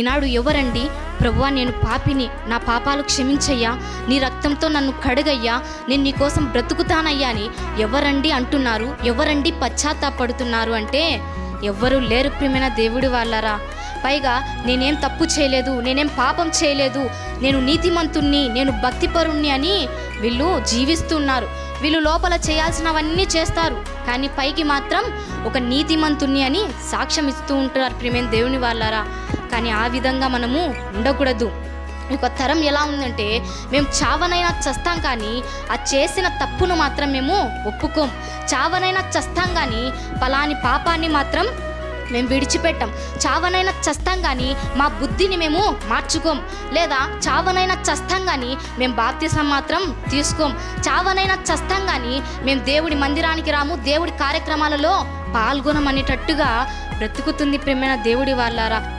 ఈనాడు ఎవరండి? ప్రభువా నేను పాపిని నా పాపాలు క్షమించయ్యా. నీ రక్తంతో నన్ను కడగయ్యా. నేను నీ కోసం బ్రతుకుతానయ్యా అని ఎవరండి అంటున్నారు? ఎవరండి పశ్చాత్తాపడుతున్నారు అంటే ఎవ్వరూ లేరు ప్రియమైన దేవుడి వాళ్ళరా. పైగా నేనేం తప్పు చేయలేదు నేనేం పాపం చేయలేదు. నేను నీతిమంతుణ్ణి నేను భక్తిపరుణ్ణి అని వీళ్ళు జీవిస్తున్నారు. వీళ్ళు లోపల చేయాల్సినవన్నీ చేస్తారు. కానీ పైకి మాత్రం ఒక నీతిమంతుణ్ణి అని సాక్ష్యం ఇస్తూ ఉంటారు ప్రియమైన దేవుని వాళ్ళారా. కానీ ఆ విధంగా మనము ఉండకూడదు. ఒక తరం ఎలా ఉందంటే మేము చావనైనా చస్తాం కానీ ఆ చేసిన తప్పును మాత్రం మేము ఒప్పుకోం. చావనైనా చస్తాం కానీ పలాని పాపాన్ని మాత్రం మేము విడిచిపెట్టాం. చావనైనా చస్తాం కానీ మా బుద్ధిని మేము మార్చుకోం. లేదా చావనైనా చస్తాం కానీ మేము బాప్తిసం మాత్రం తీసుకోం. చావనైనా చస్తాం కానీ మేము దేవుడి మందిరానికి రాము దేవుడి కార్యక్రమాలలో పాల్గొనమనేటట్టుగా బ్రతుకుతుంది ప్రేమైన దేవుడి వాళ్ళారా.